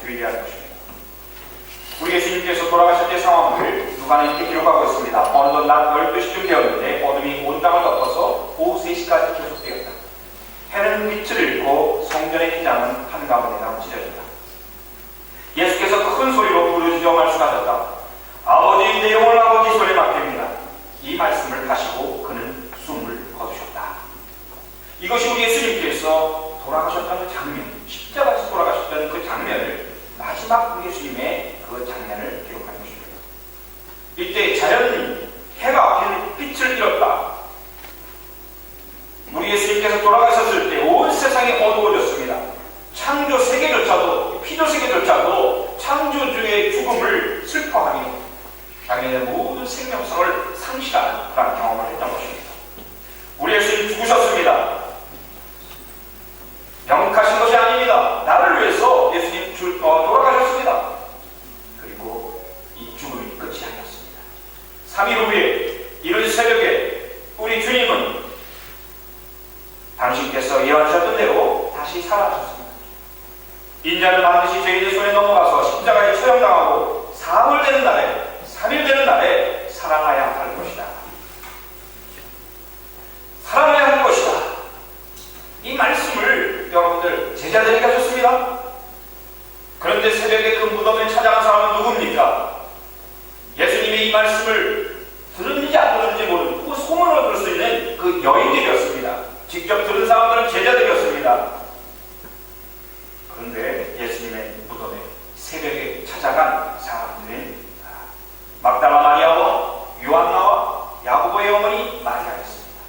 주의해야 할 것입니다. 우리 예수님께서 돌아가실 때 상황을 누가는 이렇게 기록하고 있습니다. 어느덧 낮 12시쯤 되었는데 어둠이 온 땅을 덮어서 오후 3시까지 계속되었다. 해는 빛을 잃고 성전의 기장은 한가운데 남치려진다. 예수께서 큰 소리로 부르짖어 말씀하셨다. 아버지 내 영혼 아버지 손에 맡깁니다. 이 말씀을 하시고 그는 숨을 거두셨다. 이것이 우리 예수님께서 돌아가셨다는 장면입니다. 십자가에서 돌아가셨던 그 장면을 마지막 예수님의 그 장면을 3일 후에 이른 새벽에 우리 주님은 당신께서 예언하셨던 대로 다시 살아나셨습니다. 인자는 반드시 저희들 손에 넘어가서 십자가에 처형당하고 사흘 되는 날에 3일 되는 날에 살아나야 할 것이다. 살아나야 할 것이다. 이 말씀을 여러분들 제자들이 가셨습니다. 그런데 새벽에 그 무덤에 찾아간 사람은 누굽니까? 예수님의 이 말씀을 진짜 그런지 모르고 소문을 들을 수 있는 그 여인들이었습니다. 직접 들은 사람들은 제자들이었습니다. 그런데 예수님의 무덤에 새벽에 찾아간 사람들은 아, 막달라 마리아와 요한나와 야구보의 어머니 마리아였습니다.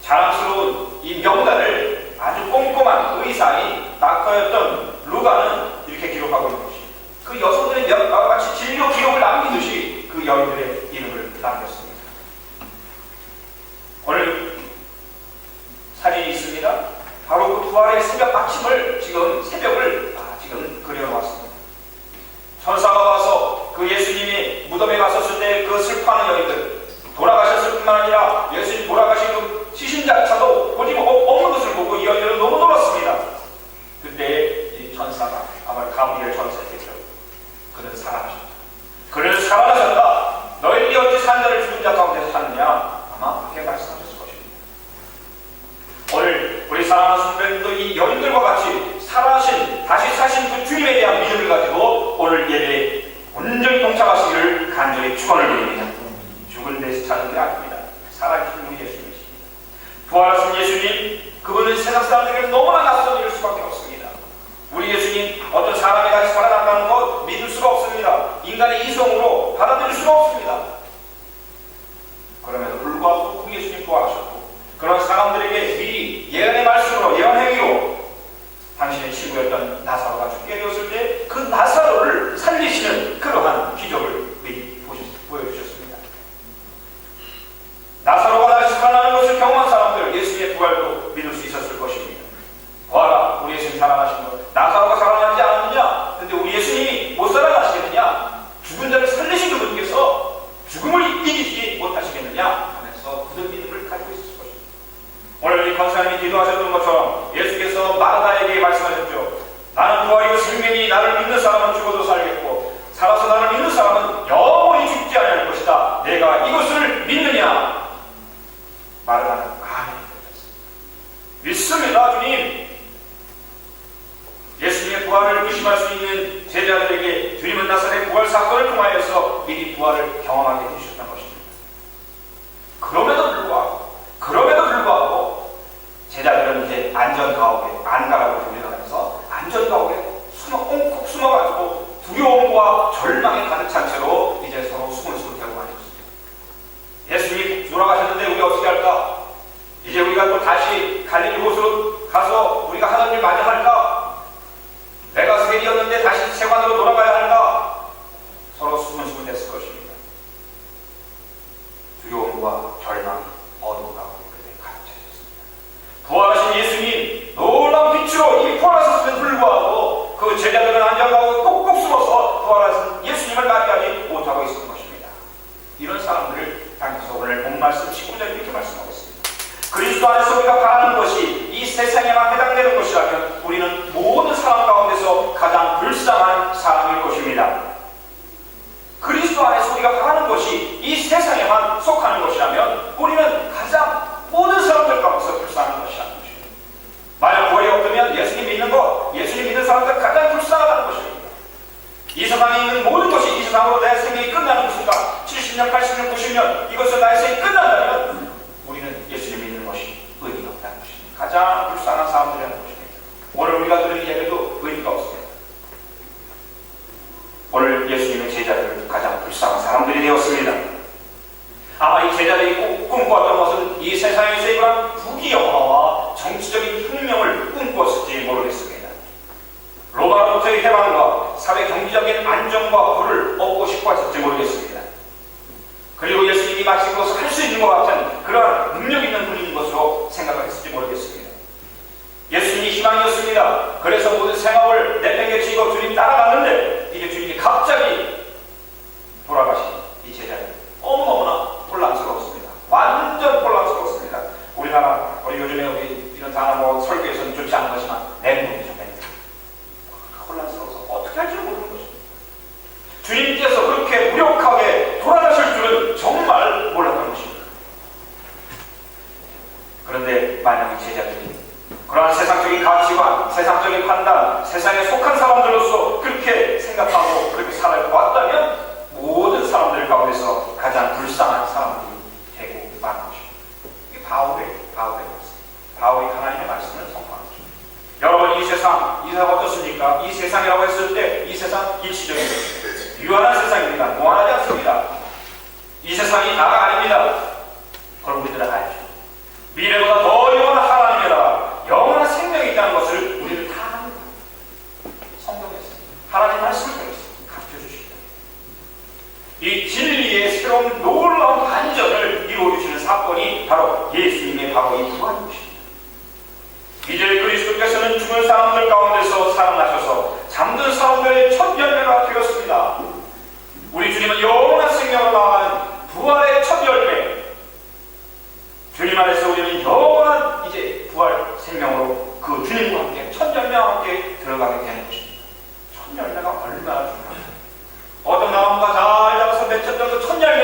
자랑스러운 이 명단을 아주 꼼꼼한 의사인 낙커였던 루가는 이렇게 기록하고 있는 것입니다. 그 여성들의 면과 같이 진료 기록을 남기듯이 그 여인들의 19절 이렇게 말씀하고 있습니다. 그리스도 안에서 우리가 바라는 것이 이 세상에만 해당되는 것이라면 우리는 모든 사람 가운데서 가장 불쌍한 사람일 것입니다. 그리스도 안에서 우리가 바라는 것이 이 세상에만 속하는 것이라면 우리는 가장 모든 사람들 가운데서 불쌍한 것이라는 것입니다. 만약 구원이 없으면 예수님 믿는 것, 예수님 믿는 사람들 가장 불쌍하다는 것입니다. 이 세상에 있는 모든 것이 이 세상으로 내 생명이 끝나는 순간 70년, 80년, 90년 이것은 나의 생이 끝난다면 우리는 예수님 믿는 것이 의미가 없다는 것입니다. 가장 불쌍한 사람들이라는 것입니다. 오늘 우리가 들은 이야기도 의미가 없습니다. 오늘 예수님의 제자들 가장 불쌍한 사람들이 되었습니다. 아마 이 제자들이 꿈- 꿈꿔왔던 것은 이 세상에서 이러한 부귀영화와 정치적인 혁명을 꿈꾸었을지 모르겠습니다. 로마로부터의 해방과 사회 경제적인 안정과 부를 얻고 싶어 했을지 모르겠습니다. 그리고 예수님이 마치 그것을 할 수 있는 것 같은 그러한 능력 있는 분인 것으로 생각했을지 모르겠습니다. 예수님이 희망이었습니다. 그래서 모든 생업을 내팽개치고 주님 따라갔는데 이게 주님이 갑자기 돌아가신 이 제자들 너무너무나 혼란스러웠습니다. 완전 혼란스러웠습니다. 우리나라 우리 요즘에 우리 이런 단어 뭐 설교에서는 좋지 않은 거지만 멘붕이죠 멘붕. 혼란스러워서 어떻게 할지 모르는 것입니다. 주님께서 그렇게 무력하게 돌아가실 줄은 정말 몰랐던 것입니다. 그런데 만약 이 제자들이 그러한 세상적인 가치관, 세상적인 판단, 세상에 속한 사람들로서 그렇게 생각하고 그렇게 살아왔다면 모든 사람들 가운데서 가장 불쌍한 사람들이 되고 마는 것입니다. 이게 바울의, 바울의 말씀. 바울이 하나님의 말씀을 선포하는 것입니다. 여러분 이 세상, 이 세상 어떻습니까? 이 세상이라고 했을 때 이 세상 일시적인 것입니다. 유한한 세상입니다. 무한하지 않습니다. 이 세상이 나가 아닙니다. 그럼 우리들은 알죠. 미래보다 더 영원한 하나님이라 영원한 생명이 있다는 것을 우리는 다 압니다. 성경에서 하나님 말씀을 통해서 가르쳐주시다. 이 진리의 새로운 놀라운 반전을 이루어주시는 사건이 바로 예수님의 이 부활인 것입니다. 이제 그리스도께서는 죽은 사람들 가운데서 살아나셔서 잠든 사람들의 첫 열매가 되었습니다. 우리 주님은 영원한 생명으로 나아가는 부활의 첫 열매, 주님 안에서 우리는 영원한 이제 부활 생명으로 그 주님과 함께 첫 열매와 함께 들어가게 되는 것입니다. 첫 열매가 얼마나 중요합니까? 어떤 나무가 잘 자라서 맺혔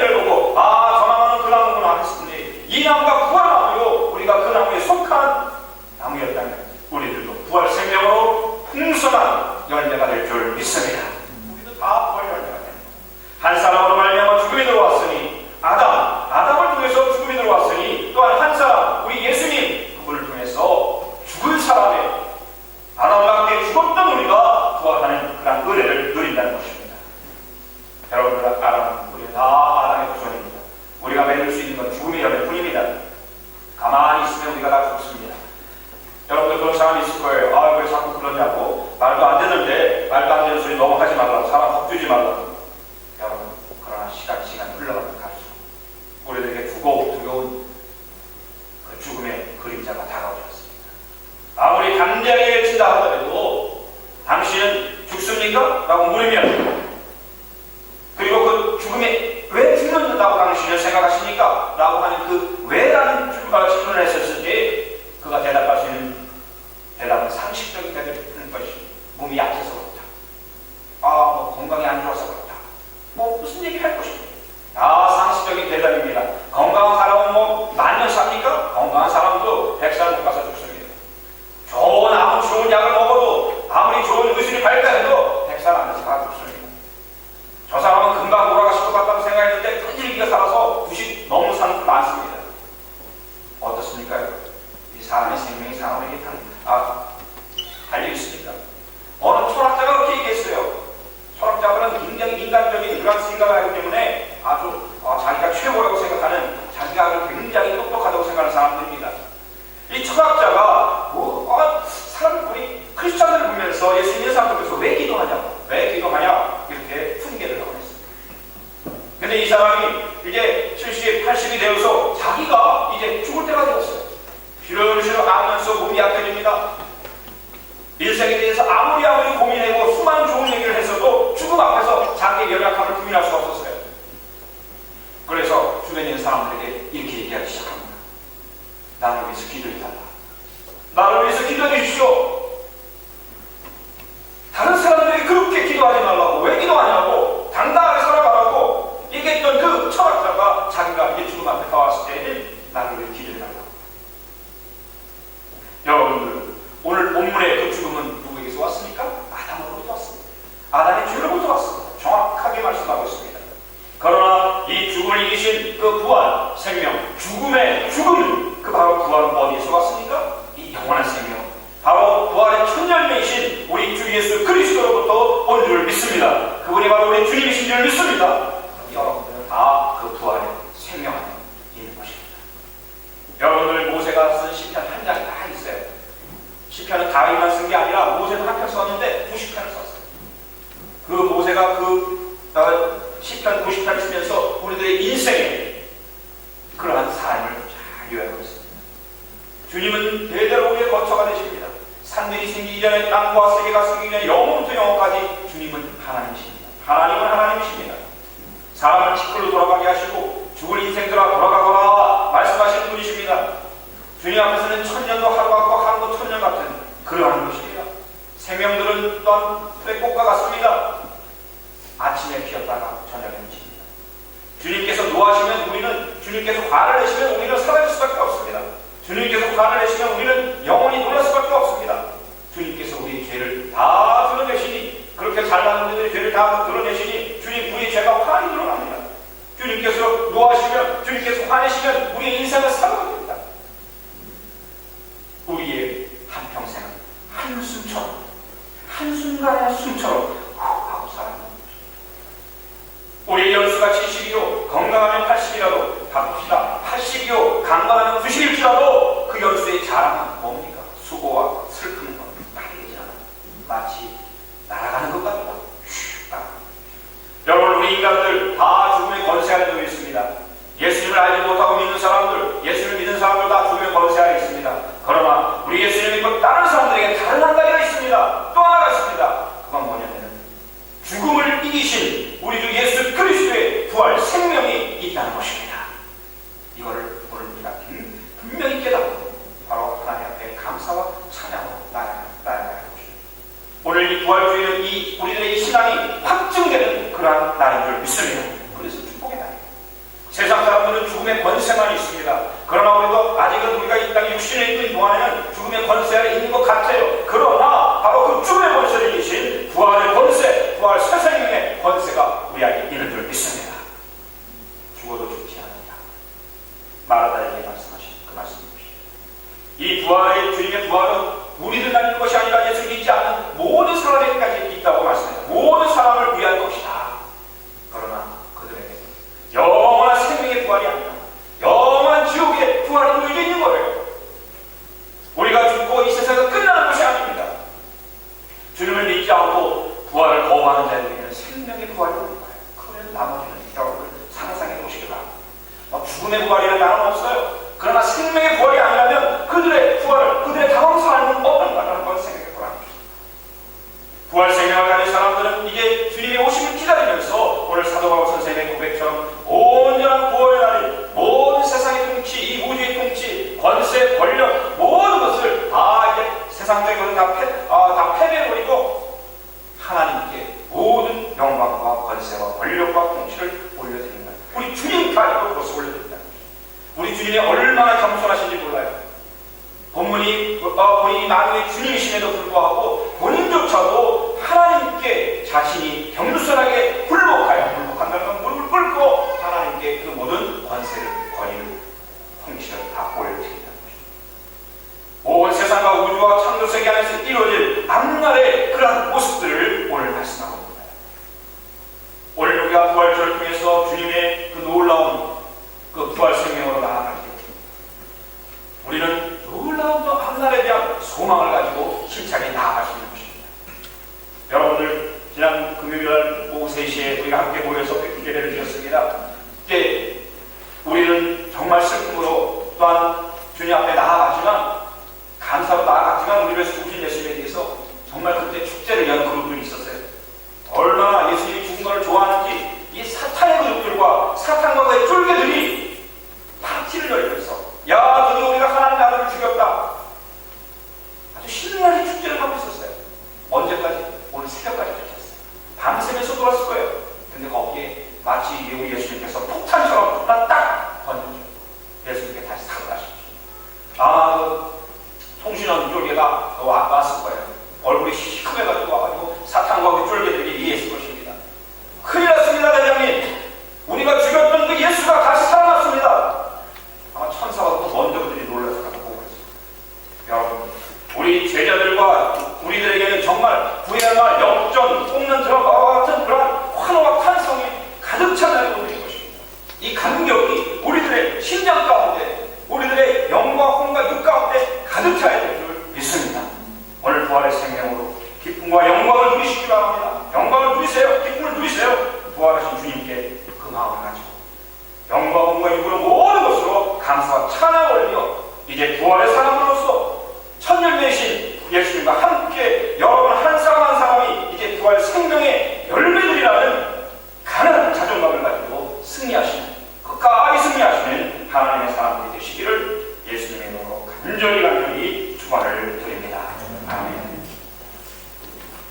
이기신 그 부활, 생명, 죽음의 죽음, 그 바로 부활은 어디에서 왔습니까? 이 영원한 생명. 바로 부활의 첫 열매이신 우리 주 예수 그리스도로부터 온 줄 믿습니다. 그분이 바로 우리 주님이신 줄 믿습니다. 여러분들은 다 그 부활의 생명 안에 있는 것입니다. 여러분들 모세가 쓴 시편 한 장이 다 있어요. 시편은 다윗만 쓴 게 아니라 모세도 한편 썼는데 90편을 썼어요. 그 모세가 그 어, 시편 90편을 쓰면서 우리들의 인생에 그러한 삶을 잘 요약하고 있습니다. 주님은 대대로 우리의 거처가 되십니다. 산들이 생기기 전에 땅과 세계가 생기기 전에 영원부터 영원까지 주님은 하나님이십니다. 하나님은 하나님이십니다. 사람을 직불로 돌아가게 하시고 죽을 인생들아 돌아가거라 말씀하시는 분이십니다. 주님 앞에서는 천년도 하루 같고 하루도 천년 같은 그러한 것입니다. 생명들은 또한 풀의 꽃과 같습니다. 아침에 피었다가 저녁에 묻힙니다. 주님께서 노하시면 우리는 주님께서 내시면 우리는 사라질 수밖에 없습니다. 주님께서 화를 내시면 우리는 영원히 놀랄 수밖에 없습니다. 주님께서 우리의 죄를 다 드러내시니 그렇게 잘난 우리들의 죄를 다 드러내시니 주님 우리의 죄가 환히 드러납니다. 주님께서 노하시면 주님께서 화내시면 우리의 인생은 사고가 됩니다. 우리의 한평생은 한숨처럼 한순간의 숨처럼 후 하고 살아갑니다. 우리의 연수가 70이요 건강하면 80이라도 바꿉시다. 80이요 건강하면 90일지라도 그 연수의 자랑은 뭡니까? 수고와 슬픔과 다르지 않아 마치 날아가는 것 같다 슉 날아가. 여러분 우리 인간들 다 죽음의 권세 아래 놓여 있습니다 예수님을 알지 못하고 믿는 사람들 예수님을 믿는 사람들 다 죽음의 권세 아래 있습니다 그러나 우리 예수님을 믿고 다른 사람들에게 다른 한 가지가 있습니다 또 하나가 있습니다 그건 뭐냐면은 죽음을 이기신 우리 주 예수 그리스도의 부활 생명이 있다는 것입니다. 이거를 오늘 우리가 분- 분명히 깨닫고 바로 하나님 앞에 감사와 찬양으로 나아가 나아가는 것입니다. 이 부활주의는 이 우리들의 이 신앙이 확증되는 그러한 날인 줄 믿습니다. 그래서 축복의 날입니다. 세상 사람들은 죽음의 권세만 있습니다. 그러나 우리도 아직은 우리가 이 땅에 육신에 있는 동안에는 죽음의 권세 아래 있는 것 같아요. 그러나 바로 그 죽음의 권세를 이기신 부활의 권세, 부활 새 생명의 권세가 우리 안에 있는 줄 믿습니다. 죽어도 죽지 않는다. 마라다에게 말씀하신 그 말씀입니다. 이 부활의 주님의 부활은 우리들만 있는 것이 아니라 예수 믿지 않는 모든 사람에게까지 But 때가 와- 왔을 거예요. 얼굴이 시큼해가지고 와가지고 사탕과 쫄개들이 이해했을 것입니다. 큰일 났습니다, 대장님. 우리가 죽였던 그 예수가 다시 살아났습니다. 아마 천사가 또 먼저 그들이 놀라서 가서 보고 있습니다. 여러분, 우리 제자들과 우리들에게는 정말 구약말 역전, 홈런 드라마와 같은 그런 환호와 탄성이 가득 찬 날이 오는 것입니다. 이 감격이 우리들의 심장 가운데, 우리들의 영과 혼과 육 가운데 가득 차야 될 줄 믿습니다. 오늘 부활의 생명으로 기쁨과 영광을 누리시기 바랍니다. 영광을 누리세요. 기쁨을 누리세요. 부활하신 주님께 그 마음을 가지고 영과 혼과 육으로 모든 것으로 감사와 찬양을 올리며 이제 부활의 사람으로서 천년매신 예수님과 함께 여러분 한 사람 한 사람이 이제 부활 생명의 열매들이라는 가난한 자존감을 가지고 승리하시는 끝까지 승리하시는 하나님의 사람들이 되시기를 예수님의 이름으로 간절히 간절히